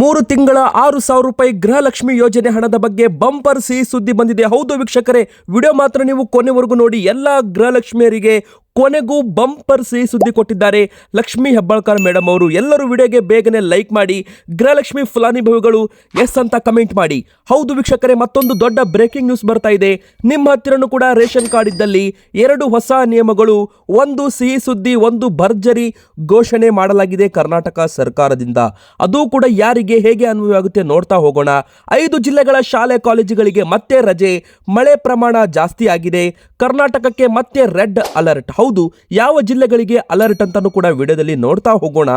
ಮೂರು ತಿಂಗಳ ಆರು ಸಾವಿರ ರೂಪಾಯಿ ಗೃಹಲಕ್ಷ್ಮಿ ಯೋಜನೆ ಹಣದ ಬಗ್ಗೆ ಬಂಪರ್ ಸಿಹಿ ಸುದ್ದಿ ಬಂದಿದೆ. ಹೌದು ವೀಕ್ಷಕರೇ, ವಿಡಿಯೋ ಮಾತ್ರ ನೀವು ಕೊನೆವರೆಗೂ ನೋಡಿ, ಎಲ್ಲ ಗೃಹಲಕ್ಷ್ಮಿಯರಿಗೆ ಕೊನೆಗೂ ಬಂಪರ್ ಸಿಹಿ ಸುದ್ದಿ ಕೊಟ್ಟಿದ್ದಾರೆ. ಲಕ್ಷ್ಮಿ ಹೆಬ್ಬಾಳ್ಕರ್ ಮೇಡಮ್ ಅವರು ಎಲ್ಲರೂ ವಿಡಿಯೋಗೆ ಬೇಗನೆ ಲೈಕ್ ಮಾಡಿ, ಗೃಹಲಕ್ಷ್ಮಿ ಫಲಾನುಭವಿಗಳು ಎಸ್ ಅಂತ ಕಮೆಂಟ್ ಮಾಡಿ. ಹೌದು ವೀಕ್ಷಕರೇ, ಮತ್ತೊಂದು ದೊಡ್ಡ ಬ್ರೇಕಿಂಗ್ ನ್ಯೂಸ್ ಬರ್ತಾ ಇದೆ. ನಿಮ್ಮ ಹತ್ತಿರನೂ ಕೂಡ ರೇಷನ್ ಕಾರ್ಡ್ ಇದ್ದಲ್ಲಿ ಎರಡು ಹೊಸ ನಿಯಮಗಳು, ಒಂದು ಸಿಹಿ ಸುದ್ದಿ, ಒಂದು ಭರ್ಜರಿ ಘೋಷಣೆ ಮಾಡಲಾಗಿದೆ ಕರ್ನಾಟಕ ಸರ್ಕಾರದಿಂದ. ಅದು ಕೂಡ ಯಾರಿಗೆ ಹೇಗೆ ಅನ್ವಯವಾಗುತ್ತೆ ನೋಡ್ತಾ ಹೋಗೋಣ. ಐದು ಜಿಲ್ಲೆಗಳ ಶಾಲೆ ಕಾಲೇಜುಗಳಿಗೆ ಮತ್ತೆ ರಜೆ, ಮಳೆ ಪ್ರಮಾಣ ಜಾಸ್ತಿ ಆಗಿದೆ. ಕರ್ನಾಟಕಕ್ಕೆ ಮತ್ತೆ ರೆಡ್ ಅಲರ್ಟ್. ಹೌದು, ಯಾವ ಜಿಲ್ಲೆಗಳಿಗೆ ಅಲರ್ಟ್ ಅಂತಾನೂ ಕೂಡ ವಿಡಿಯೋದಲ್ಲಿ ನೋಡ್ತಾ ಹೋಗೋಣ.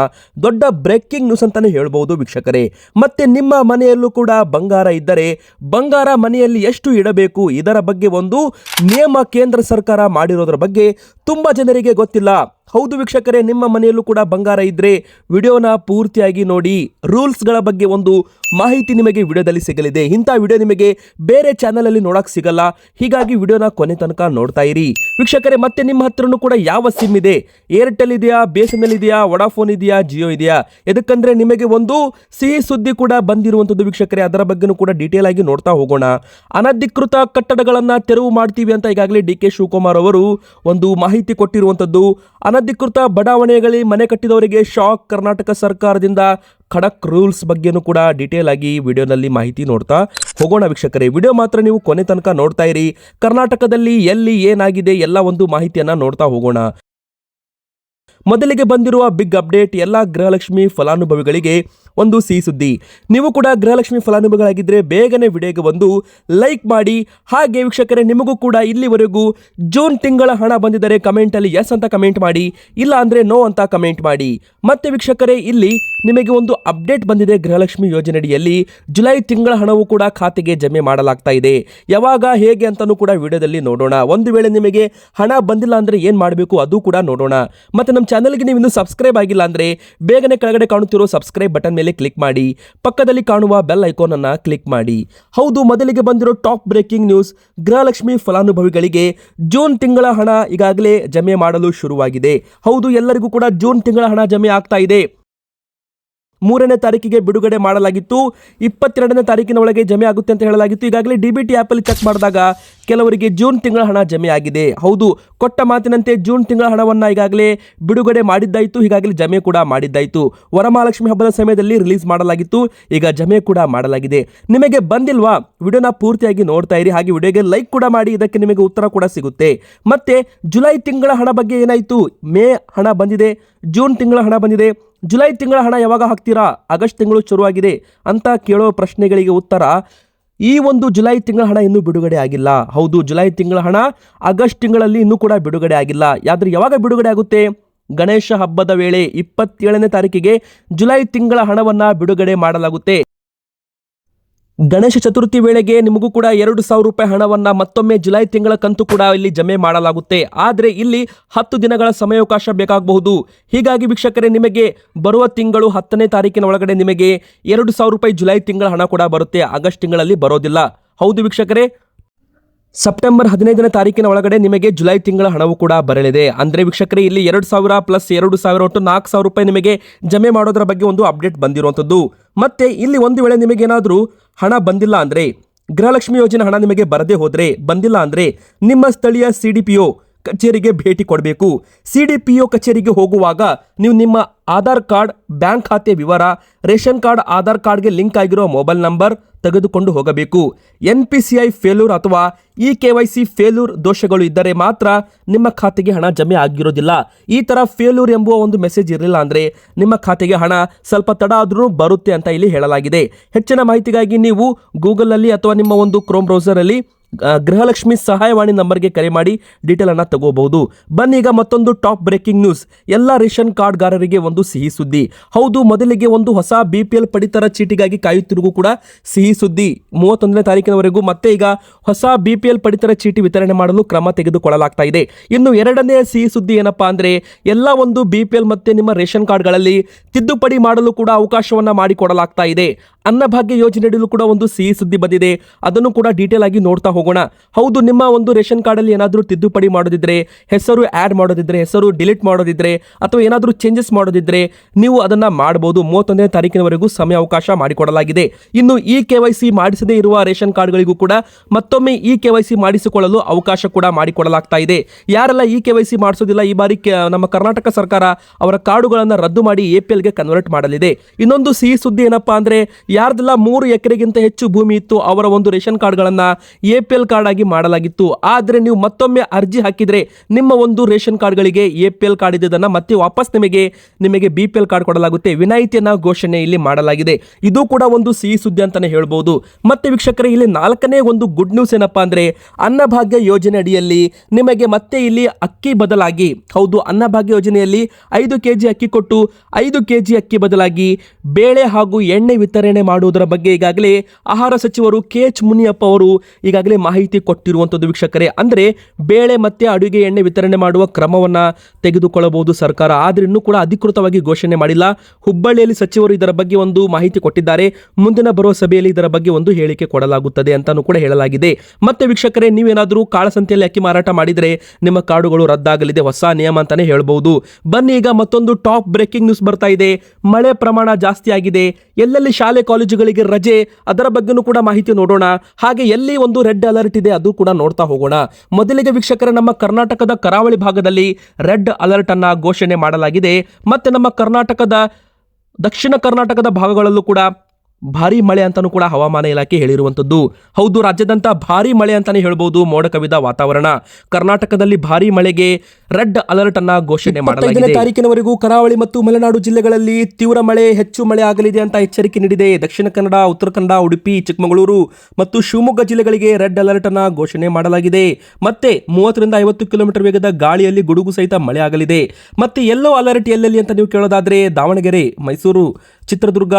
ದೊಡ್ಡ ಬ್ರೇಕಿಂಗ್ ನ್ಯೂಸ್ ಅಂತಾನೆ ಹೇಳ್ಬಹುದು ವೀಕ್ಷಕರೇ. ಮತ್ತೆ ನಿಮ್ಮ ಮನೆಯಲ್ಲೂ ಕೂಡ ಬಂಗಾರ ಇದ್ದರೆ, ಬಂಗಾರ ಮನೆಯಲ್ಲಿ ಎಷ್ಟು ಇಡಬೇಕು? ಇದರ ಬಗ್ಗೆ ಒಂದು ನಿಯಮ ಕೇಂದ್ರ ಸರ್ಕಾರ ಮಾಡಿರೋದ್ರ ಬಗ್ಗೆ ತುಂಬಾ ಜನರಿಗೆ ಗೊತ್ತಿಲ್ಲ. ಹೌದು ವೀಕ್ಷಕರೇ, ನಿಮ್ಮ ಮನೆಯಲ್ಲೂ ಕೂಡ ಬಂಗಾರ ಇದ್ರೆ ವಿಡಿಯೋನ ಪೂರ್ತಿಯಾಗಿ ನೋಡಿ. ರೂಲ್ಸ್ಗಳ ಬಗ್ಗೆ ಒಂದು ಮಾಹಿತಿ ನಿಮಗೆ ವಿಡಿಯೋದಲ್ಲಿ ಸಿಗಲಿದೆ. ಇಂಥ ವಿಡಿಯೋ ನಿಮಗೆ ಬೇರೆ ಚಾನಲ್ ಅಲ್ಲಿ ನೋಡಕ್ ಸಿಗಲ್ಲ. ಹೀಗಾಗಿ ವಿಡಿಯೋನ ಕೊನೆ ತನಕ ನೋಡ್ತಾ ಇರಿ. ವೀಕ್ಷಕರೇ, ಮತ್ತೆ ನಿಮ್ಮ ಹತ್ರನೂ ಕೂಡ ಯಾವ ಸಿಮ್ ಇದೆ? ಏರ್ಟೆಲ್ ಇದೆಯಾ? ಬೇಸನಲ್ಲಿ ಇದೆಯಾ? ವಡಾಫೋನ್ ಇದೆಯಾ? ಜಿಯೋ ಇದೆಯಾ? ಎದಕ್ಕಂದ್ರೆ ನಿಮಗೆ ಒಂದು ಸಿಹಿ ಸುದ್ದಿ ಕೂಡ ಬಂದಿರುವಂತದ್ದು ವೀಕ್ಷಕರೇ. ಅದರ ಬಗ್ಗೆನೂ ಕೂಡ ಡೀಟೇಲ್ ಆಗಿ ನೋಡ್ತಾ ಹೋಗೋಣ. ಅನಧಿಕೃತ ಕಟ್ಟಡಗಳನ್ನು ತೆರವು ಮಾಡ್ತೀವಿ ಅಂತ ಈಗಾಗಲೇ ಡಿ ಕೆ ಶಿವಕುಮಾರ್ ಅವರು ಒಂದು ಮಾಹಿತಿ ಕೊಟ್ಟಿರುವಂತದ್ದು ಅನಧಿಕೃತ ಬಡಾವಣೆಗಳಲ್ಲಿ ಮನೆ ಕಟ್ಟಿದವರಿಗೆ ಶಾಕ್ ಕರ್ನಾಟಕ ಸರ್ಕಾರದಿಂದ ಖಡಕ್ ರೂಲ್ಸ್ ಬಗ್ಗೆನೂ ಕೂಡ ಡೀಟೇಲ್ ಆಗಿ ವಿಡಿಯೋನಲ್ಲಿ ಮಾಹಿತಿ ನೋಡ್ತಾ ಹೋಗೋಣ ವೀಕ್ಷಕರೇ. ವಿಡಿಯೋ ಮಾತ್ರ ನೀವು ಕೊನೆ ತನಕ ನೋಡ್ತಾ ಇರಿ. ಕರ್ನಾಟಕದಲ್ಲಿ ಎಲ್ಲಿ ಏನಾಗಿದೆ ಎಲ್ಲ ಒಂದು ಮಾಹಿತಿಯನ್ನ ನೋಡ್ತಾ ಹೋಗೋಣ. ಮೊದಲಿಗೆ ಬಂದಿರುವ ಬಿಗ್ ಅಪ್ಡೇಟ್ ಎಲ್ಲ ಗೃಹಲಕ್ಷ್ಮಿ ಫಲಾನುಭವಿಗಳಿಗೆ ಒಂದು ಸಿಹಿ ಸುದ್ದಿ ನೀವು ಕೂಡ ಗೃಹಲಕ್ಷ್ಮಿ ಫಲಾನುಭವಿಗಳಾಗಿದ್ದರೆ ಬೇಗನೆ ವಿಡಿಯೋಗೆ ಒಂದು ಲೈಕ್ ಮಾಡಿ. ಹಾಗೆ ವೀಕ್ಷಕರೇ, ನಿಮಗೂ ಕೂಡ ಇಲ್ಲಿವರೆಗೂ ಜೂನ್ ತಿಂಗಳ ಹಣ ಬಂದಿದ್ದರೆ ಕಮೆಂಟಲ್ಲಿ ಎಸ್ ಅಂತ ಕಮೆಂಟ್ ಮಾಡಿ, ಇಲ್ಲ ಅಂದರೆ ನೋ ಅಂತ ಕಮೆಂಟ್ ಮಾಡಿ. ಮತ್ತೆ ವೀಕ್ಷಕರೇ, ಇಲ್ಲಿ ನಿಮಗೆ ಒಂದು ಅಪ್ಡೇಟ್ ಬಂದಿದೆ ಗೃಹಲಕ್ಷ್ಮಿ ಯೋಜನೆಯಡಿಯಲ್ಲಿ. ಜುಲೈ ತಿಂಗಳ ಹಣವು ಕೂಡ ಖಾತೆಗೆ ಜಮೆ ಮಾಡಲಾಗ್ತಾ ಇದೆ. ಯಾವಾಗ, ಹೇಗೆ ಅಂತಲೂ ಕೂಡ ವಿಡಿಯೋದಲ್ಲಿ ನೋಡೋಣ. ಒಂದು ವೇಳೆ ನಿಮಗೆ ಹಣ ಬಂದಿಲ್ಲ ಅಂದರೆ ಏನು ಮಾಡಬೇಕು ಅದು ಕೂಡ ನೋಡೋಣ. ಮತ್ತು ನಮ್ಮ ಚಾನಲ್ಗೆ ನೀವು ಇನ್ನೂ ಸಬ್ಸ್ಕ್ರೈಬ್ ಆಗಿಲ್ಲ ಅಂದರೆ ಬೇಗನೆ ಕೆಳಗಡೆ ಕಾಣುತ್ತಿರೋ ಸಬ್ಸ್ಕ್ರೈಬ್ ಬಟನ್ ಮೇಲೆ ಕ್ಲಿಕ್ ಮಾಡಿ, ಪಕ್ಕದಲ್ಲಿ ಕಾಣುವ ಬೆಲ್ ಐಕಾನ್ ಕ್ಲಿಕ್ ಮಾಡಿ. ಹೌದು, ಮೊದಲಿಗೆ ಬಂದಿರೋ ಟಾಪ್ ಬ್ರೇಕಿಂಗ್ ನ್ಯೂಸ್, ಗೃಹಲಕ್ಷ್ಮಿ ಫಲಾನುಭವಿಗಳಿಗೆ ಜೂನ್ ತಿಂಗಳ ಹಣ ಈಗಾಗಲೇ ಜಮೆ ಮಾಡಲು ಶುರುವಾಗಿದೆ. ಹೌದು, ಎಲ್ಲರಿಗೂ ಕೂಡ ಜೂನ್ ತಿಂಗಳ ಹಣ ಜಮೆ ಆಗ್ತಾ ಇದೆ. ಮೂರನೇ ತಾರೀಕಿಗೆ ಬಿಡುಗಡೆ ಮಾಡಲಾಗಿತ್ತು. ಇಪ್ಪತ್ತೆರಡನೇ ತಾರೀಕಿನ ಒಳಗೆ ಜಮೆ ಆಗುತ್ತೆ ಅಂತ ಹೇಳಲಾಗಿತ್ತು. ಈಗಾಗಲೇ ಡಿ ಬಿ ಟಿ ಚೆಕ್ ಮಾಡಿದಾಗ ಕೆಲವರಿಗೆ ಜೂನ್ ತಿಂಗಳ ಹಣ ಜಮೆ ಆಗಿದೆ. ಹೌದು, ಕೊಟ್ಟ ಮಾತಿನಂತೆ ಜೂನ್ ತಿಂಗಳ ಹಣವನ್ನು ಈಗಾಗಲೇ ಬಿಡುಗಡೆ ಮಾಡಿದ್ದಾಯಿತು. ಹೀಗಾಗಲೇ ಜಮೆ ಕೂಡ ಮಾಡಿದ್ದಾಯಿತು. ವರಮಹಾಲಕ್ಷ್ಮಿ ಹಬ್ಬದ ಸಮಯದಲ್ಲಿ ರಿಲೀಸ್ ಮಾಡಲಾಗಿತ್ತು. ಈಗ ಜಮೆ ಕೂಡ ಮಾಡಲಾಗಿದೆ. ನಿಮಗೆ ಬಂದಿಲ್ವಾ? ವಿಡಿಯೋನ ಪೂರ್ತಿಯಾಗಿ ನೋಡ್ತಾ ಇರಿ. ಹಾಗೆ ವಿಡಿಯೋಗೆ ಲೈಕ್ ಕೂಡ ಮಾಡಿ. ಇದಕ್ಕೆ ನಿಮಗೆ ಉತ್ತರ ಕೂಡ ಸಿಗುತ್ತೆ. ಮತ್ತೆ ಜುಲೈ ತಿಂಗಳ ಹಣ ಬಗ್ಗೆ ಏನಾಯಿತು? ಮೇ ಹಣ ಬಂದಿದೆ. ಜೂನ್ ತಿಂಗಳ ಹಣ ಬಂದಿದೆ. ಜುಲೈ ತಿಂಗಳ ಹಣ ಯಾವಾಗ ಹಾಕ್ತೀರಾ? ಆಗಸ್ಟ್ ತಿಂಗಳು ಶುರುವಾಗಿದೆ ಅಂತ ಕೇಳೋ ಪ್ರಶ್ನೆಗಳಿಗೆ ಉತ್ತರ, ಈ ಒಂದು ಜುಲೈ ತಿಂಗಳ ಹಣ ಇನ್ನೂ ಬಿಡುಗಡೆ ಆಗಿಲ್ಲ. ಹೌದು, ಜುಲೈ ತಿಂಗಳ ಹಣ ಆಗಸ್ಟ್ ತಿಂಗಳಲ್ಲಿ ಇನ್ನೂ ಕೂಡ ಬಿಡುಗಡೆ ಆಗಿಲ್ಲ. ಯಾದ್ರೆ ಯಾವಾಗ ಬಿಡುಗಡೆ ಆಗುತ್ತೆ? ಗಣೇಶ ಹಬ್ಬದ ವೇಳೆ ಇಪ್ಪತ್ತೇಳನೇ ತಾರೀಕಿಗೆ ಜುಲೈ ತಿಂಗಳ ಹಣವನ್ನ ಬಿಡುಗಡೆ ಮಾಡಲಾಗುತ್ತೆ. ಗಣೇಶ ಚತುರ್ಥಿ ವೇಳೆಗೆ ನಿಮಗೂ ಕೂಡ ಎರಡು ಸಾವಿರ ರೂಪಾಯಿ ಹಣವನ್ನ ಮತ್ತೊಮ್ಮೆ ಜುಲೈ ತಿಂಗಳ ಕಂತು ಕೂಡ ಇಲ್ಲಿ ಜಮೆ ಮಾಡಲಾಗುತ್ತೆ. ಆದರೆ ಇಲ್ಲಿ ಹತ್ತು ದಿನಗಳ ಸಮಯಾವಕಾಶ ಬೇಕಾಗಬಹುದು. ಹೀಗಾಗಿ ವೀಕ್ಷಕರೇ, ನಿಮಗೆ ಬರುವ ತಿಂಗಳು ಹತ್ತನೇ ತಾರೀಕಿನ ಒಳಗಡೆ ನಿಮಗೆ ಎರಡು ಸಾವಿರ ರೂಪಾಯಿ ಜುಲೈ ತಿಂಗಳ ಹಣ ಕೂಡ ಬರುತ್ತೆ. ಆಗಸ್ಟ್ ತಿಂಗಳಲ್ಲಿ ಬರೋದಿಲ್ಲ. ಹೌದು ವೀಕ್ಷಕರೇ ಸೆಪ್ಟೆಂಬರ್ ಹದಿನೈದನೇ ತಾರೀಕಿನ ಒಳಗಡೆ ನಿಮಗೆ ಜುಲೈ ತಿಂಗಳ ಹಣವು ಕೂಡ ಬರಲಿದೆ. ಅಂದರೆ ವೀಕ್ಷಕರೇ, ಇಲ್ಲಿ ಎರಡು ಸಾವಿರ ಪ್ಲಸ್ ಎರಡು ಸಾವಿರ ಒಟ್ಟು ನಾಲ್ಕು ಸಾವಿರ ರೂಪಾಯಿ ನಿಮಗೆ ಜಮೆ ಮಾಡೋದರ ಬಗ್ಗೆ ಒಂದು ಅಪ್ಡೇಟ್ ಬಂದಿರುವಂಥದ್ದು. ಮತ್ತೆ ಇಲ್ಲಿ ಒಂದು ವೇಳೆ ನಿಮಗೇನಾದರೂ ಹಣ ಬಂದಿಲ್ಲ ಅಂದರೆ, ಗೃಹಲಕ್ಷ್ಮಿ ಯೋಜನೆ ಹಣ ನಿಮಗೆ ಬರದೇ ಹೋದರೆ, ಬಂದಿಲ್ಲ ಅಂದರೆ, ನಿಮ್ಮ ಸ್ಥಳೀಯ ಸಿ ಡಿ ಪಿ ಒ ಕಚೇರಿಗೆ ಭೇಟಿ ಕೊಡಬೇಕು. ಸಿ ಡಿ ಪಿ ಒ ಕಚೇರಿಗೆ ಹೋಗುವಾಗ ನೀವು ನಿಮ್ಮ ಆಧಾರ್ ಕಾರ್ಡ್, ಬ್ಯಾಂಕ್ ಖಾತೆ ವಿವರ, ರೇಷನ್ ಕಾರ್ಡ್, ಆಧಾರ್ ಕಾರ್ಡ್ಗೆ ಲಿಂಕ್ ಆಗಿರೋ ಮೊಬೈಲ್ ನಂಬರ್ ತೆಗೆದುಕೊಂಡು ಹೋಗಬೇಕು. N P C I failure ಅಥವಾ E K Y C failure ದೋಷಗಳು ಇದ್ದರೆ ಮಾತ್ರ ನಿಮ್ಮ ಖಾತೆಗೆ ಹಣ ಜಮೆ ಆಗಿರೋದಿಲ್ಲ. ಈ ಥರ ಫೇಲ್ಯೂರ್ ಎಂಬುವ ಒಂದು ಮೆಸೇಜ್ ಇರಲಿಲ್ಲ ಅಂದರೆ ನಿಮ್ಮ ಖಾತೆಗೆ ಹಣ ಸ್ವಲ್ಪ ತಡ ಆದರೂ ಬರುತ್ತೆ ಅಂತ ಇಲ್ಲಿ ಹೇಳಲಾಗಿದೆ. ಹೆಚ್ಚಿನ ಮಾಹಿತಿಗಾಗಿ ನೀವು ಗೂಗಲಲ್ಲಿ ಅಥವಾ ನಿಮ್ಮ ಒಂದು ಕ್ರೋಮ್ ಬ್ರೌಸರಲ್ಲಿ ಗೃಹಲಕ್ಷ್ಮಿ ಸಹಾಯವಾಣಿ ನಂಬರ್ಗೆ ಕರೆ ಮಾಡಿ ಡೀಟೇಲ್ ಅನ್ನ ತಗೋಬಹುದು. ಬನ್ನಿ ಈಗ ಮತ್ತೊಂದು ಟಾಪ್ ಬ್ರೇಕಿಂಗ್ ನ್ಯೂಸ್ ಎಲ್ಲ ರೇಷನ್ ಕಾರ್ಡ್ಗಾರರಿಗೆ ಒಂದು ಸಿಹಿ ಸುದ್ದಿ. ಹೌದು, ಮೊದಲಿಗೆ ಒಂದು ಹೊಸ ಬಿ ಪಿ ಎಲ್ ಪಡಿತರ ಚೀಟಿಗಾಗಿ ಕಾಯುತ್ತಿರುಗೂ ಕೂಡ ಸಿಹಿ ಸುದ್ದಿ. ಮೂವತ್ತೊಂದನೇ ತಾರೀಕಿನವರೆಗೂ ಮತ್ತೆ ಈಗ ಹೊಸ ಬಿ ಪಿ ಎಲ್ ಪಡಿತರ ಚೀಟಿ ವಿತರಣೆ ಮಾಡಲು ಕ್ರಮ ತೆಗೆದುಕೊಳ್ಳಲಾಗ್ತಾ ಇದೆ. ಇನ್ನು ಎರಡನೇ ಸಿಹಿ ಸುದ್ದಿ ಏನಪ್ಪಾ ಅಂದ್ರೆ, ಎಲ್ಲ ಒಂದು ಬಿ ಪಿ ಎಲ್ ಮತ್ತೆ ನಿಮ್ಮ ರೇಷನ್ ಕಾರ್ಡ್ಗಳಲ್ಲಿ ತಿದ್ದುಪಡಿ ಮಾಡಲು ಕೂಡ ಅವಕಾಶವನ್ನ ಮಾಡಿಕೊಡಲಾಗ್ತಾ ಇದೆ. ಅನ್ನಭಾಗ್ಯ ಯೋಜನೆಯಡಿಯಲ್ಲೂ ಕೂಡ ಒಂದು ಸಿಹಿ ಸುದ್ದಿ ಬಂದಿದೆ. ಅದನ್ನು ಕೂಡ ಡೀಟೇಲ್ ಆಗಿ ನೋಡ್ತಾ ಹೋಗೋಣ. ಹೌದು, ನಿಮ್ಮ ಒಂದು ರೇಷನ್ ಕಾರ್ಡಲ್ಲಿ ಏನಾದರೂ ತಿದ್ದುಪಡಿ ಮಾಡೋದಿದ್ರೆ, ಹೆಸರು ಆ್ಯಡ್ ಮಾಡೋದಿದ್ರೆ, ಹೆಸರು ಡಿಲೀಟ್ ಮಾಡೋದಿದ್ರೆ, ಅಥವಾ ಏನಾದರೂ ಚೇಂಜಸ್ ಮಾಡೋದಿದ್ರೆ ನೀವು ಅದನ್ನ ಮಾಡಬಹುದು ಮೂವತ್ತೊಂದನೇ ತಾರೀಕಿನವರೆಗೂ ಸಮಯ ಅವಕಾಶ ಮಾಡಿಕೊಡಲಾಗಿದೆ. ಇನ್ನು ಈ ಕೆ ವೈ ಸಿ ಮಾಡಿಸದೇ ಇರುವ ರೇಷನ್ ಕಾರ್ಡ್ಗಳಿಗೂ ಕೂಡ ಮತ್ತೊಮ್ಮೆ ಈ ಕೆ ವೈ ಸಿ ಮಾಡಿಸಿಕೊಳ್ಳಲು ಅವಕಾಶ ಕೂಡ ಮಾಡಿಕೊಡಲಾಗ್ತಾ ಇದೆ. ಯಾರೆಲ್ಲ ಈ ಕೆ ವೈ ಸಿ ಮಾಡಿಸೋದಿಲ್ಲ, ಈ ಬಾರಿ ನಮ್ಮ ಕರ್ನಾಟಕ ಸರ್ಕಾರ ಅವರ ಕಾರ್ಡುಗಳನ್ನು ರದ್ದು ಮಾಡಿ ಎ ಪಿ ಎಲ್ಗೆ ಕನ್ವರ್ಟ್ ಮಾಡಲಿದೆ. ಇನ್ನೊಂದು ಸಿಹಿ ಸುದ್ದಿ ಏನಪ್ಪಾ ಅಂದ್ರೆ ಯಾರ್ದೆಲ್ಲ ಮೂರು ಎಕರೆಗಿಂತ ಹೆಚ್ಚು ಭೂಮಿ ಇತ್ತು ಅವರ ಒಂದು ರೇಷನ್ ಕಾರ್ಡ್ಗಳನ್ನು ಎ ಪಿ ಎಲ್ ಕಾರ್ಡ್ ಆಗಿ ಮಾಡಲಾಗಿತ್ತು. ಆದರೆ ನೀವು ಮತ್ತೊಮ್ಮೆ ಅರ್ಜಿ ಹಾಕಿದ್ರೆ ನಿಮ್ಮ ಒಂದು ರೇಷನ್ ಕಾರ್ಡ್ಗಳಿಗೆ ಎ ಪಿ ಎಲ್ ಕಾರ್ಡ್ ಇದ್ದದನ್ನು ಮತ್ತೆ ವಾಪಸ್ ನಿಮಗೆ ನಿಮಗೆ ಬಿ ಪಿ ಎಲ್ ಕಾರ್ಡ್ ಕೊಡಲಾಗುತ್ತೆ. ವಿನಾಯಿತಿಯನ್ನ ಘೋಷಣೆ ಇಲ್ಲಿ ಮಾಡಲಾಗಿದೆ. ಇದು ಕೂಡ ಒಂದು ಸಿಹಿ ಸುದ್ದಿ ಅಂತಾನೆ ಹೇಳ್ಬೋದು. ಮತ್ತೆ ವೀಕ್ಷಕರೇ, ಇಲ್ಲಿ ನಾಲ್ಕನೇ ಒಂದು ಗುಡ್ ನ್ಯೂಸ್ ಏನಪ್ಪಾ ಅಂದ್ರೆ ಅನ್ನಭಾಗ್ಯ ಯೋಜನೆ ಅಡಿಯಲ್ಲಿ ನಿಮಗೆ ಮತ್ತೆ ಇಲ್ಲಿ ಅಕ್ಕಿ ಬದಲಾಗಿ, ಹೌದು, ಅನ್ನಭಾಗ್ಯ ಯೋಜನೆಯಲ್ಲಿ ಐದು ಕೆಜಿ ಅಕ್ಕಿ ಕೊಟ್ಟು, ಐದು ಕೆಜಿ ಅಕ್ಕಿ ಬದಲಾಗಿ ಬೇಳೆ ಹಾಗೂ ಎಣ್ಣೆ ವಿತರಣೆ ಮಾಡುವುದರ ಬಗ್ಗೆ ಈಗಾಗಲೇ ಆಹಾರ ಸಚಿವರು ಕೆ ಎಚ್ ಮುನಿಯಪ್ಪ ಅವರು ಈಗಾಗಲೇ ಮಾಹಿತಿ ಕೊಟ್ಟಿರುವಂಥದ್ದು ವೀಕ್ಷಕರೇ. ಅಂದರೆ ಬೇಳೆ ಮತ್ತೆ ಅಡುಗೆ ಎಣ್ಣೆ ವಿತರಣೆ ಮಾಡುವ ಕ್ರಮವನ್ನ ತೆಗೆದುಕೊಳ್ಳಬಹುದು ಸರ್ಕಾರ. ಆದರೆ ಇನ್ನೂ ಕೂಡ ಅಧಿಕೃತವಾಗಿ ಘೋಷಣೆ ಮಾಡಿಲ್ಲ. ಹುಬ್ಬಳ್ಳಿಯಲ್ಲಿ ಸಚಿವರು ಇದರ ಬಗ್ಗೆ ಒಂದು ಮಾಹಿತಿ ಕೊಟ್ಟಿದ್ದಾರೆ. ಮುಂದಿನ ಬರುವ ಸಭೆಯಲ್ಲಿ ಇದರ ಬಗ್ಗೆ ಒಂದು ಹೇಳಿಕೆ ಕೊಡಲಾಗುತ್ತದೆ ಅಂತಾನೂ ಕೂಡ ಹೇಳಲಾಗಿದೆ. ಮತ್ತೆ ವೀಕ್ಷಕರೇ, ನೀವೇನಾದರೂ ಕಾಳಸಂತೆಯಲ್ಲಿ ಅಕ್ಕಿ ಮಾರಾಟ ಮಾಡಿದರೆ ನಿಮ್ಮ ಕಾರ್ಡುಗಳು ರದ್ದಾಗಲಿದೆ. ಹೊಸ ನಿಯಮ ಅಂತಾನೆ ಹೇಳಬಹುದು. ಬನ್ನಿ, ಈಗ ಮತ್ತೊಂದು ಟಾಪ್ ಬ್ರೇಕಿಂಗ್ ನ್ಯೂಸ್ ಬರ್ತಾ ಇದೆ. ಮಳೆ ಪ್ರಮಾಣ ಜಾಸ್ತಿ ಆಗಿದೆ. ಎಲ್ಲೆಲ್ಲಿ ಶಾಲೆ ಕಾಲೇಜುಗಳಿಗೆ ರಜೆ, ಅದರ ಬಗ್ಗೆನೂ ಕೂಡ ಮಾಹಿತಿ ನೋಡೋಣ. ಹಾಗೆ ಎಲ್ಲಿ ಒಂದು ರೆಡ್ ಅಲರ್ಟ್ ಇದೆ ಅದು ಕೂಡ ನೋಡ್ತಾ ಹೋಗೋಣ. ಮೊದಲಿಗೆ ವೀಕ್ಷಕರೇ, ನಮ್ಮ ಕರ್ನಾಟಕದ ಕರಾವಳಿ ಭಾಗದಲ್ಲಿ ರೆಡ್ ಅಲರ್ಟ್ ಅನ್ನ ಘೋಷಣೆ ಮಾಡಲಾಗಿದೆ. ಮತ್ತೆ ನಮ್ಮ ಕರ್ನಾಟಕದ, ದಕ್ಷಿಣ ಕರ್ನಾಟಕದ ಭಾಗಗಳಲ್ಲೂ ಕೂಡ ಭಾರಿ ಮಳೆ ಅಂತಾನೂ ಕೂಡ ಹವಾಮಾನ ಇಲಾಖೆ ಹೇಳಿರುವಂಥದ್ದು. ಹೌದು ರಾಜ್ಯದಂತ ಭಾರಿ ಮಳೆ ಅಂತಾನೆ ಹೇಳ್ಬೋದು ಮೋಡ ಕವಿದ ವಾತಾವರಣ. ಕರ್ನಾಟಕದಲ್ಲಿ ಭಾರಿ ಮಳೆಗೆ ರೆಡ್ ಅಲರ್ಟ್ ಅನ್ನ ಘೋಷಣೆ ಮಾಡಲಾಗಿದೆ. ತಾರೀಕಿನವರೆಗೂ ಕರಾವಳಿ ಮತ್ತು ಮಲೆನಾಡು ಜಿಲ್ಲೆಗಳಲ್ಲಿ ತೀವ್ರ ಮಳೆ ಹೆಚ್ಚು ಮಳೆ ಆಗಲಿದೆ ಅಂತ ಎಚ್ಚರಿಕೆ ನೀಡಿದೆ. ದಕ್ಷಿಣ ಕನ್ನಡ ಉತ್ತರ ಕನ್ನಡ ಉಡುಪಿ ಚಿಕ್ಕಮಗಳೂರು ಮತ್ತು ಶಿವಮೊಗ್ಗ ಜಿಲ್ಲೆಗಳಿಗೆ ರೆಡ್ ಅಲರ್ಟ್ ಅನ್ನ ಘೋಷಣೆ ಮಾಡಲಾಗಿದೆ. ಮತ್ತೆ ಮೂವತ್ತರಿಂದ ಐವತ್ತು ಕಿಲೋಮೀಟರ್ ವೇಗದ ಗಾಳಿಯಲ್ಲಿ ಗುಡುಗು ಸಹಿತ ಮಳೆ ಆಗಲಿದೆ. ಮತ್ತೆ ಎಲ್ಲೋ ಅಲರ್ಟ್ ಎಲ್ಲೆಲ್ಲಿ ಅಂತ ನೀವು ಕೇಳೋದಾದ್ರೆ ದಾವಣಗೆರೆ ಮೈಸೂರು ಚಿತ್ರದುರ್ಗ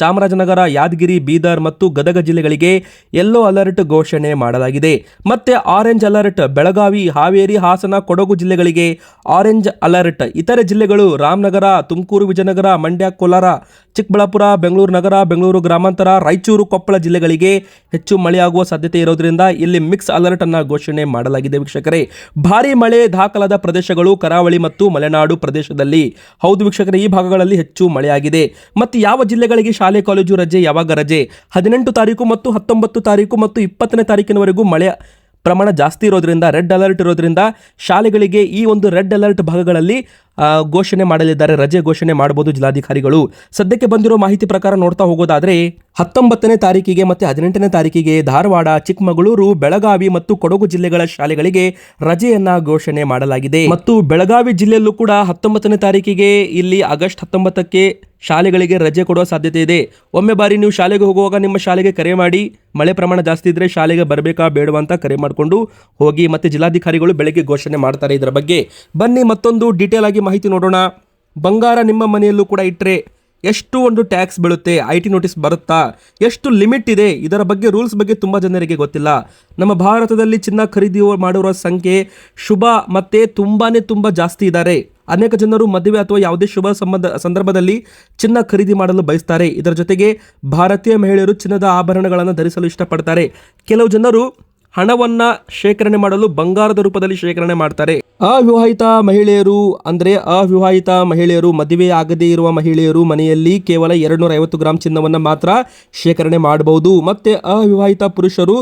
ಚಾಮರಾಜನಗರ, ಯಾದಗಿರಿ, ಬೀದರ್ ಮತ್ತು ಗದಗ ಜಿಲ್ಲೆಗಳಿಗೆ ಯೆಲ್ಲೋ ಅಲರ್ಟ್ ಘೋಷಣೆ ಮಾಡಲಾಗಿದೆ. ಮತ್ತೆ ಆರೆಂಜ್ ಅಲರ್ಟ್, ಬೆಳಗಾವಿ, ಹಾವೇರಿ, ಹಾಸನ, ಕೊಡಗು ಜಿಲ್ಲೆಗಳಿಗೆ ಆರೆಂಜ್ ಅಲರ್ಟ್. ಇತರೆ ಜಿಲ್ಲೆಗಳು ರಾಮನಗರ, ತುಮಕೂರು, ವಿಜಯನಗರ, ಮಂಡ್ಯ, ಕೋಲಾರ, ಚಿಕ್ಕಬಳ್ಳಾಪುರ, ಬೆಂಗಳೂರು ನಗರ, ಬೆಂಗಳೂರು ಗ್ರಾಮಾಂತರ, ರಾಯಚೂರು, ಕೊಪ್ಪಳ ಜಿಲ್ಲೆಗಳಿಗೆ ಹೆಚ್ಚು ಮಳೆಯಾಗುವ ಸಾಧ್ಯತೆ ಇರೋದ್ರಿಂದ ಇಲ್ಲಿ ಮಿಕ್ಸ್ ಅಲರ್ಟ್ ಅನ್ನು ಘೋಷಣೆ ಮಾಡಲಾಗಿದೆ ವೀಕ್ಷಕರೇ. ಭಾರಿ ಮಳೆ ದಾಖಲಾದ ಪ್ರದೇಶಗಳು ಕರಾವಳಿ ಮತ್ತು ಮಲೆನಾಡು ಪ್ರದೇಶದಲ್ಲಿ. ಹೌದು ವೀಕ್ಷಕರೇ, ಈ ಭಾಗಗಳಲ್ಲಿ ಹೆಚ್ಚು ಮಳೆಯಾಗಿದೆ. ಮತ್ತು ಯಾವ ಜಿಲ್ಲೆಗಳಿಗೆ ಶಾಲೆ ಕಾಲೇಜು ರಜೆ, ಯಾವಾಗ ರಜೆ? ಹದಿನೆಂಟು ತಾರೀಕು ಮತ್ತು ಹತ್ತೊಂಬತ್ತು ತಾರೀಕು ಮತ್ತು ಇಪ್ಪತ್ತನೇ ತಾರೀಕಿನವರೆಗೂ ಮಳೆ ಪ್ರಮಾಣ ಜಾಸ್ತಿ ಇರೋದ್ರಿಂದ, ರೆಡ್ ಅಲರ್ಟ್ ಇರೋದ್ರಿಂದ ಶಾಲೆಗಳಿಗೆ ಈ ಒಂದು ರೆಡ್ ಅಲರ್ಟ್ ಭಾಗಗಳಲ್ಲಿ ಘೋಷಣೆ ಮಾಡಲಿದ್ದಾರೆ, ರಜೆ ಘೋಷಣೆ ಮಾಡಬಹುದು ಜಿಲ್ಲಾಧಿಕಾರಿಗಳು. ಸದ್ಯಕ್ಕೆ ಬಂದಿರೋ ಮಾಹಿತಿ ಪ್ರಕಾರ ನೋಡ್ತಾ ಹೋಗೋದಾದ್ರೆ, ಹತ್ತೊಂಬತ್ತನೇ ತಾರೀಕಿಗೆ ಮತ್ತೆ ಹದಿನೆಂಟನೇ ತಾರೀಕಿಗೆ ಧಾರವಾಡ, ಚಿಕ್ಕಮಗಳೂರು, ಬೆಳಗಾವಿ ಮತ್ತು ಕೊಡಗು ಜಿಲ್ಲೆಗಳ ಶಾಲೆಗಳಿಗೆ ರಜೆಯನ್ನ ಘೋಷಣೆ ಮಾಡಲಾಗಿದೆ. ಮತ್ತು ಬೆಳಗಾವಿ ಜಿಲ್ಲೆಯಲ್ಲೂ ಕೂಡ ಹತ್ತೊಂಬತ್ತನೇ ತಾರೀಕಿಗೆ, ಇಲ್ಲಿ ಆಗಸ್ಟ್ ಹತ್ತೊಂಬತ್ತಕ್ಕೆ ಶಾಲೆಗಳಿಗೆ ರಜೆ ಕೊಡುವ ಸಾಧ್ಯತೆ ಇದೆ. ಒಮ್ಮೆ ಬಾರಿ ನೀವು ಶಾಲೆಗೆ ಹೋಗುವಾಗ ನಿಮ್ಮ ಶಾಲೆಗೆ ಕರೆ ಮಾಡಿ. ಮಳೆ ಪ್ರಮಾಣ ಜಾಸ್ತಿ ಇದ್ದರೆ ಶಾಲೆಗೆ ಬರಬೇಕಾ ಬೇಡವಾ ಅಂತ ಕರೆ ಮಾಡಿಕೊಂಡು ಹೋಗಿ ಮತ್ತು ಜಿಲ್ಲಾಧಿಕಾರಿಗಳು ಬೆಳಗ್ಗೆ ಘೋಷಣೆ ಮಾಡ್ತಾರೆ ಇದರ ಬಗ್ಗೆ. ಬನ್ನಿ ಮತ್ತೊಂದು ಡೀಟೇಲ್ ಆಗಿ ಮಾಹಿತಿ ನೋಡೋಣ. ಬಂಗಾರ ನಿಮ್ಮ ಮನೆಯಲ್ಲೂ ಕೂಡ ಇಟ್ಟರೆ ಎಷ್ಟು ಒಂದು ಟ್ಯಾಕ್ಸ್ ಬೀಳುತ್ತೆ? ಐ ಟಿ ನೋಟಿಸ್ ಬರುತ್ತಾ? ಎಷ್ಟು ಲಿಮಿಟ್ ಇದೆ? ಇದರ ಬಗ್ಗೆ ರೂಲ್ಸ್ ಬಗ್ಗೆ ತುಂಬ ಜನರಿಗೆ ಗೊತ್ತಿಲ್ಲ. ನಮ್ಮ ಭಾರತದಲ್ಲಿ ಚಿನ್ನ ಖರೀದಿ ಮಾಡುವ ಸಂಖ್ಯೆ ಶುಭ ಮತ್ತೆ ತುಂಬಾ ತುಂಬ ಜಾಸ್ತಿ ಇದ್ದಾರೆ. ಅನೇಕ ಜನರು ಮದುವೆ ಅಥವಾ ಯಾವುದೇ ಶುಭ ಸಂಬಂಧ ಸಂದರ್ಭದಲ್ಲಿ ಚಿನ್ನ ಖರೀದಿ ಮಾಡಲು ಬಯಸ್ತಾರೆ. ಇದರ ಜೊತೆಗೆ ಭಾರತೀಯ ಮಹಿಳೆಯರು ಚಿನ್ನದ ಆಭರಣಗಳನ್ನು ಧರಿಸಲು ಇಷ್ಟಪಡ್ತಾರೆ. ಕೆಲವು ಜನರು ಹಣವನ್ನು ಶೇಖರಣೆ ಮಾಡಲು ಬಂಗಾರದ ರೂಪದಲ್ಲಿ ಶೇಖರಣೆ ಮಾಡ್ತಾರೆ. ಅವಿವಾಹಿತ ಮಹಿಳೆಯರು ಅಂದರೆ ಅವಿವಾಹಿತ ಮಹಿಳೆಯರು, ಮದುವೆ ಆಗದೇ ಇರುವ ಮಹಿಳೆಯರು ಮನೆಯಲ್ಲಿ ಕೇವಲ ಎರಡ್ನೂರ ಐವತ್ತು ಗ್ರಾಮ್ ಚಿನ್ನವನ್ನು ಮಾತ್ರ ಶೇಖರಣೆ ಮಾಡಬಹುದು. ಮತ್ತು ಅವಿವಾಹಿತ ಪುರುಷರು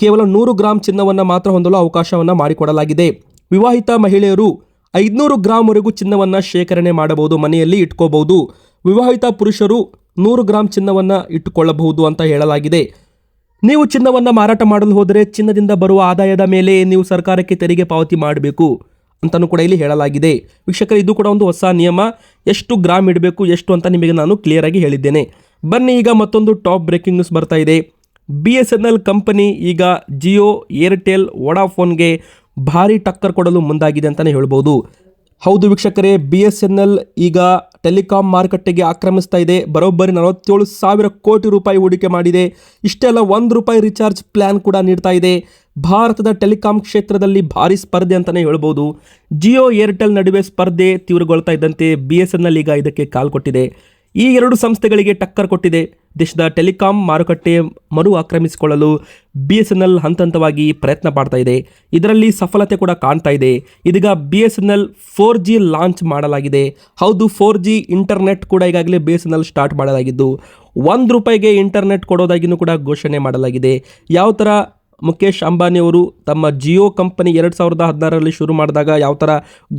ಕೇವಲ ನೂರು ಗ್ರಾಮ್ ಚಿನ್ನವನ್ನು ಮಾತ್ರ ಹೊಂದಲು ಅವಕಾಶವನ್ನು ಮಾಡಿಕೊಡಲಾಗಿದೆ. ವಿವಾಹಿತ ಮಹಿಳೆಯರು ಐದುನೂರು ಗ್ರಾಂವರೆಗೂ ಚಿನ್ನವನ್ನು ಶೇಖರಣೆ ಮಾಡಬಹುದು, ಮನೆಯಲ್ಲಿ ಇಟ್ಕೋಬಹುದು. ವಿವಾಹಿತ ಪುರುಷರು ನೂರು ಗ್ರಾಂ ಚಿನ್ನವನ್ನು ಇಟ್ಟುಕೊಳ್ಳಬಹುದು ಅಂತ ಹೇಳಲಾಗಿದೆ. ನೀವು ಚಿನ್ನವನ್ನು ಮಾರಾಟ ಮಾಡಲು ಹೋದರೆ ಚಿನ್ನದಿಂದ ಬರುವ ಆದಾಯದ ಮೇಲೆ ನೀವು ಸರ್ಕಾರಕ್ಕೆ ತೆರಿಗೆ ಪಾವತಿ ಮಾಡಬೇಕು ಅಂತಲೂ ಕೂಡ ಇಲ್ಲಿ ಹೇಳಲಾಗಿದೆ. ವೀಕ್ಷಕರು, ಇದು ಕೂಡ ಒಂದು ಹೊಸ ನಿಯಮ. ಎಷ್ಟು ಗ್ರಾಮ್ ಇಡಬೇಕು, ಎಷ್ಟು ಅಂತ ನಿಮಗೆ ನಾನು ಕ್ಲಿಯರ್ ಆಗಿ ಹೇಳಿದ್ದೇನೆ. ಬನ್ನಿ, ಈಗ ಮತ್ತೊಂದು ಟಾಪ್ ಬ್ರೇಕಿಂಗ್ ನ್ಯೂಸ್ ಬರ್ತಾ ಇದೆ. B S N L company ಈಗ ಜಿಯೋ ಏರ್ಟೆಲ್ ವೋಡಾಫೋನ್ಗೆ ಭಾರಿ ಟಕ್ಕರ್ ಕೊಡಲು ಮುಂದಾಗಿದೆ ಅಂತಲೇ ಹೇಳ್ಬೋದು. ಹೌದು ವೀಕ್ಷಕರೇ ಬಿ ಎಸ್ ಎನ್ ಎಲ್ ಈಗ ಟೆಲಿಕಾಂ ಮಾರುಕಟ್ಟೆಗೆ ಆಕ್ರಮಿಸ್ತಾ ಇದೆ. ಬರೋಬ್ಬರಿ ನಲವತ್ತೇಳು ಸಾವಿರ ಕೋಟಿ ರೂಪಾಯಿ ಹೂಡಿಕೆ ಮಾಡಿದೆ. ಇಷ್ಟೆಲ್ಲ ಒಂದು ರೂಪಾಯಿ ರಿಚಾರ್ಜ್ ಪ್ಲ್ಯಾನ್ ಕೂಡ ನೀಡ್ತಾ ಇದೆ. ಭಾರತದ ಟೆಲಿಕಾಂ ಕ್ಷೇತ್ರದಲ್ಲಿ ಭಾರಿ ಸ್ಪರ್ಧೆ ಅಂತಲೇ ಹೇಳ್ಬೋದು. ಜಿಯೋ ಏರ್ಟೆಲ್ ನಡುವೆ ಸ್ಪರ್ಧೆ ತೀವ್ರಗೊಳ್ತಾ ಇದ್ದಂತೆ ಬಿ ಎಸ್ ಎನ್ ಎಲ್ ಈಗ ಇದಕ್ಕೆ ಕಾಲ್ ಕೊಟ್ಟಿದೆ. ಈ ಎರಡು ಸಂಸ್ಥೆಗಳಿಗೆ ಟಕ್ಕರ್ ಕೊಟ್ಟಿದೆ. ದೇಶದ ಟೆಲಿಕಾಂ ಮಾರುಕಟ್ಟೆ ಮರು ಆಕ್ರಮಿಸಿಕೊಳ್ಳಲು ಬಿ ಎಸ್ ಎನ್ ಎಲ್ ಹಂತ ಹಂತವಾಗಿ ಪ್ರಯತ್ನ ಮಾಡ್ತಾ ಇದೆ. ಇದರಲ್ಲಿ ಸಫಲತೆ ಕೂಡ ಕಾಣ್ತಾ ಇದೆ. ಇದೀಗ B S N L four G launch ಮಾಡಲಾಗಿದೆ. ಹೌದು, ಫೋರ್ ಜಿ ಇಂಟರ್ನೆಟ್ ಕೂಡ ಈಗಾಗಲೇ B S N L start ಮಾಡಲಾಗಿದ್ದು, ಒಂದು ರೂಪಾಯಿಗೆ ಇಂಟರ್ನೆಟ್ ಕೊಡೋದಾಗಿಯೂ ಕೂಡ ಘೋಷಣೆ ಮಾಡಲಾಗಿದೆ. ಯಾವ ಥರ ಮುಖೇಶ್ ಅಂಬಾನಿ ಅವರು ತಮ್ಮ ಜಿಯೋ ಕಂಪನಿ ಎರಡು ಸಾವಿರದ ಹದಿನಾರರಲ್ಲಿ ಶುರು ಮಾಡಿದಾಗ ಯಾವ ಥರ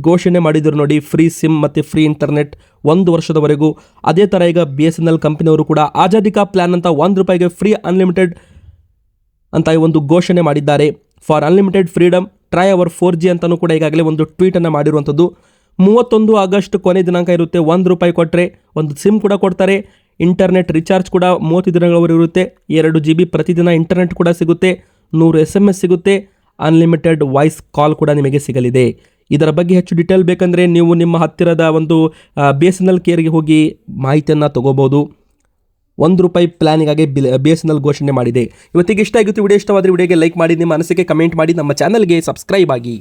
ಘೋಷಣೆ ಮಾಡಿದರು ನೋಡಿ, ಫ್ರೀ ಸಿಮ್ ಮತ್ತು ಫ್ರೀ ಇಂಟರ್ನೆಟ್ ಒಂದು ವರ್ಷದವರೆಗೂ. ಅದೇ ಥರ ಈಗ ಬಿ ಎಸ್ ಎನ್ ಎಲ್ ಕಂಪನಿಯವರು ಕೂಡ ಆಜಾದಿಕಾ ಪ್ಲ್ಯಾನ್ ಅಂತ ಒಂದು ರೂಪಾಯಿಗೆ ಫ್ರೀ ಅನ್ಲಿಮಿಟೆಡ್ ಅಂತ ಈ ಒಂದು ಘೋಷಣೆ ಮಾಡಿದ್ದಾರೆ. For unlimited freedom try our four G ಅಂತಲೂ ಕೂಡ ಈಗಾಗಲೇ ಒಂದು ಟ್ವೀಟನ್ನು ಮಾಡಿರುವಂಥದ್ದು. ಮೂವತ್ತೊಂದು ಆಗಸ್ಟ್ ಕೊನೆ ದಿನಾಂಕ ಇರುತ್ತೆ, ಒಂದು ರೂಪಾಯಿ ಕೊಟ್ಟರೆ ಒಂದು ಸಿಮ್ ಕೂಡ ಕೊಡ್ತಾರೆ. ಇಂಟರ್ನೆಟ್ ರಿಚಾರ್ಜ್ ಕೂಡ ಮೂವತ್ತು ದಿನಗಳವರೆಗೆ ಇರುತ್ತೆ, ಎರಡು ಜಿ ಬಿ ಪ್ರತಿದಿನ ಇಂಟರ್ನೆಟ್ ಕೂಡ ಸಿಗುತ್ತೆ. ನೂರು ಎಸ್ ಎಂ ಎಸ್ ಸಿಗುತ್ತೆ. ಅನ್ಲಿಮಿಟೆಡ್ ವಾಯ್ಸ್ ಕಾಲ್ ಕೂಡ ನಿಮಗೆ ಸಿಗಲಿದೆ. ಇದರ ಬಗ್ಗೆ ಹೆಚ್ಚು ಡಿಟೇಲ್ ಬೇಕಂದರೆ ನೀವು ನಿಮ್ಮ ಹತ್ತಿರದ ಒಂದು ಬಿ ಎಸ್ ಎನ್ ಎಲ್ ಕೇರ್ಗೆ ಹೋಗಿ ಮಾಹಿತಿಯನ್ನು ತಗೋಬೋದು. ಒಂದು ರೂಪಾಯಿ ಪ್ಲ್ಯಾನಿಗಾಗಿ bill B S N L ಘೋಷಣೆ ಮಾಡಿದೆ. ಇವತ್ತಿಗೆ ಇಷ್ಟ ಆಗಿತ್ತು, ವಿಡಿಯೋ ಇಷ್ಟವಾದರೆ ವಿಡಿಯೋಗೆ ಲೈಕ್ ಮಾಡಿ, ನಿಮ್ಮ ಅನಿಸಿಕೆ ಕಮೆಂಟ್ ಮಾಡಿ, ನಮ್ಮ ಚಾನಲ್ಗೆ ಸಬ್ಸ್ಕ್ರೈಬ್ ಆಗಿ.